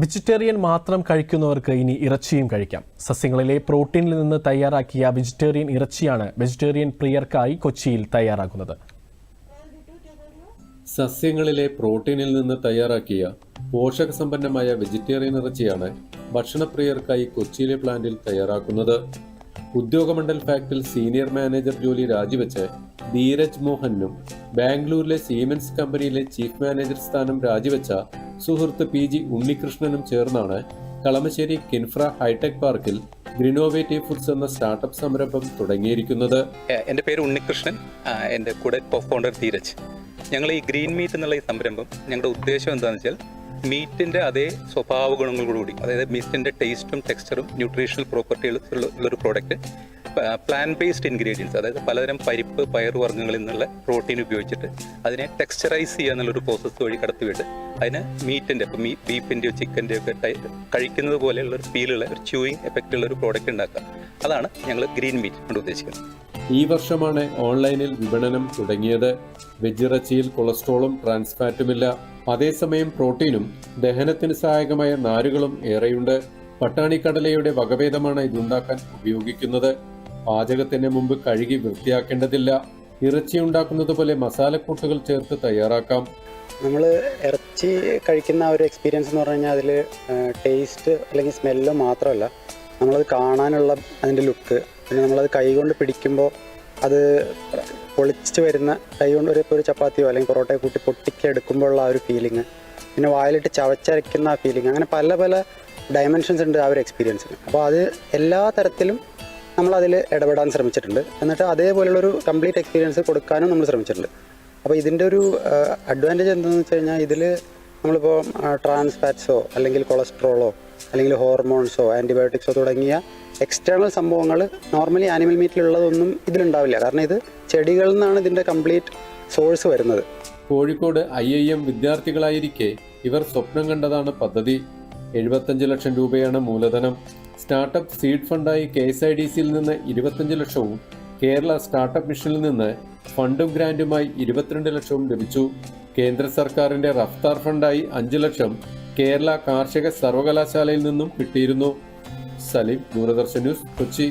Vegetarian മാത്രം കഴിക്കുന്നവർക്ക് ഇനി ഇറച്ചിയും കഴിക്കാം. സസ്യങ്ങളിലെ പ്രോട്ടീനിൽ നിന്ന് തയ്യാറാക്കിയ വെജിറ്റേറിയൻ ഇറച്ചിയാണ് വെജിറ്റേറിയൻ പ്രിയർക്കായി കൊച്ചിയിൽ തയ്യാറാക്കുന്നത്. സസ്യങ്ങളിലെ പ്രോട്ടീനിൽ നിന്ന് തയ്യാറാക്കിയ പോഷക സമ്പന്നമായ വെജിറ്റേറിയൻ ഇറച്ചിയാണ് ഭക്ഷണപ്രിയർക്കായി കൊച്ചിയിലെ പ്ലാന്റിൽ തയ്യാറാക്കുന്നത്. ഉദ്യോഗമണ്ഡൽ ഫാക്ടിൽ സീനിയർ മാനേജർ ജോലി രാജിവെച്ച് ധീരജ് മോഹനും ബാംഗ്ലൂരിലെ സീമെൻസ് കമ്പനിയിലെ ചീഫ് മാനേജർ സ്ഥാനം രാജിവെച്ച സുഹൃത്ത് പി ജി ഉണ്ണികൃഷ്ണനും ചേർന്നാണ് കളമശ്ശേരി കിൻഫ്ര ഹൈടെക് പാർക്കിൽ ഗ്രിനോവേറ്റീവ് ഫുഡ്സ് എന്ന സ്റ്റാർട്ടപ്പ് സംരംഭം തുടങ്ങിയിരിക്കുന്നത്. എന്റെ പേര് ഉണ്ണികൃഷ്ണൻ. എന്റെ കൂടെ കോ ഫൗണ്ടർ ധീരജ്. ഞങ്ങൾ ഈ ഗ്രീൻ മീറ്റ് എന്നുള്ള ഈ സംരംഭം ഞങ്ങളുടെ ഉദ്ദേശം എന്താണെന്ന് വെച്ചാൽ മീറ്റിന്റെ അതേ സ്വഭാവ ഗുണങ്ങളോടുകൂടി അതായത് മീറ്റിന്റെ ടേസ്റ്റും ടെക്സ്ചറും ന്യൂട്രീഷണൽ പ്രോപ്പർട്ടികളും ഉള്ള ഒരു പ്രോഡക്റ്റ് പ്ലാൻ ബേസ്ഡ് ഇൻഗ്രീഡിയൻസ് അതായത് പലതരം പരിപ്പ് പയറുവർഗങ്ങളിൽ നിന്നുള്ള പ്രോട്ടീൻ ഉപയോഗിച്ചിട്ട് അതിനെ ടെക്സ്ചറൈസ് ചെയ്യുക എന്നുള്ളൊരു പ്രോസസ്സ് വഴി കടത്തിവിട്ട് അതിന് മീറ്റിന്റെ ഇപ്പം മീ ബീഫിന്റെയോ ചിക്കന്റെയോ ഒക്കെ കഴിക്കുന്നത് പോലെയുള്ള ഒരു ഫീലുള്ള ഒരു ച്യൂയിങ് എഫക്റ്റ് ഉള്ള ഒരു പ്രോഡക്റ്റ് ഉണ്ടാക്കുക. അതാണ് ഞങ്ങൾ ഗ്രീൻ മീറ്റ് കൊണ്ട് ഉദ്ദേശിക്കുന്നത്. ഈ വർഷമാണ് ഓൺലൈനിൽ വിപണനം തുടങ്ങിയത്. വെജിറച്ചിയിൽ കൊളസ്ട്രോളും ട്രാൻസ്ഫാറ്റുമില്ല അതേസമയം പ്രോട്ടീനും ദഹനത്തിന് സഹായകമായ നാരുകളും ഏറെയുണ്ട്. പട്ടാണിക്കടലയുടെ വകഭേദമാണ് ഇതുണ്ടാക്കാൻ ഉപയോഗിക്കുന്നത്. പാചകത്തിന് മുമ്പ് കഴുകി വൃത്തിയാക്കേണ്ടതില്ല. ഇറച്ചി ഉണ്ടാക്കുന്നത് പോലെ മസാലക്കൂട്ടുകൾ ചേർത്ത് തയ്യാറാക്കാം. നമ്മൾ ഇറച്ചി കഴിക്കുന്ന ഒരു എക്സ്പീരിയൻസ് എന്ന് പറഞ്ഞു കഴിഞ്ഞാൽ അതിൽ ടേസ്റ്റ് അല്ലെങ്കിൽ സ്മെല്ല് മാത്രമല്ല. നമ്മളത് കാണാനുള്ള അതിന്റെ ലുക്ക് പിന്നെ നമ്മളത് കൈകൊണ്ട് പിടിക്കുമ്പോൾ അത് പൊളിച്ച് വരുന്ന കൈകൊണ്ട് ഒരു ഒരു ചപ്പാത്തിയോ അല്ലെങ്കിൽ പൊറോട്ടയോ കൂട്ടി പൊട്ടിക്കെടുക്കുമ്പോഴുള്ള ആ ഒരു ഫീലിംഗ് പിന്നെ വായിലിട്ട് ചവച്ചരയ്ക്കുന്ന ആ ഫീലിംഗ് അങ്ങനെ പല പല ഡയമെൻഷൻസ് ഉണ്ട് ആ ഒരു എക്സ്പീരിയൻസിന് അപ്പോൾ അത് എല്ലാ തരത്തിലും നമ്മൾ അതിൽ ഇടപെടാൻ ശ്രമിച്ചിട്ടുണ്ട്. എന്നിട്ട് അതേപോലുള്ളൊരു കംപ്ലീറ്റ് എക്സ്പീരിയൻസ് കൊടുക്കാനും നമ്മൾ ശ്രമിച്ചിട്ടുണ്ട്. അപ്പോൾ ഇതിന്റെ ഒരു അഡ്വാന്റേജ് എന്താണെന്ന് വെച്ച് കഴിഞ്ഞാൽ ഇതിൽ നമ്മളിപ്പോൾ ട്രാൻസ് ഫാറ്റ്സോ അല്ലെങ്കിൽ കൊളസ്ട്രോളോ അല്ലെങ്കിൽ ഹോർമോൺസോ ആന്റിബയോട്ടിക്സോ തുടങ്ങിയ എക്സ്റ്റേണൽ സംഭവങ്ങൾ നോർമലി ആനിമൽ മീറ്റിലുള്ളതൊന്നും ഇതിലുണ്ടാവില്ല. കാരണം ഇത് ചെടികളിൽ നിന്നാണ് ഇതിന്റെ കംപ്ലീറ്റ് സോഴ്സ് വരുന്നത്. കോഴിക്കോട് ഐ ഐ എം വിദ്യാർത്ഥികളായിരിക്കെ ഇവർ സ്വപ്നം കണ്ടതാണ് പദ്ധതി. എഴുപത്തഞ്ച് ലക്ഷം രൂപയാണ് മൂലധനം. സ്റ്റാർട്ടപ്പ് സീഡ് ഫണ്ടായി കെ എസ് ഐ ഡി സിയിൽ നിന്ന് ഇരുപത്തഞ്ച് ലക്ഷവും കേരള സ്റ്റാർട്ടപ്പ് മിഷനിൽ നിന്ന് ഫണ്ടും ഗ്രാന്റുമായി ഇരുപത്തിരണ്ട് ലക്ഷവും ലഭിച്ചു. കേന്ദ്ര സർക്കാരിന്റെ റഫ്താർ ഫണ്ടായി അഞ്ച് ലക്ഷം കേരള കാർഷിക സർവകലാശാലയിൽ നിന്നും കിട്ടിയിരുന്നു. സലീം ദൂരദർശൻ ന്യൂസ് കൊച്ചി.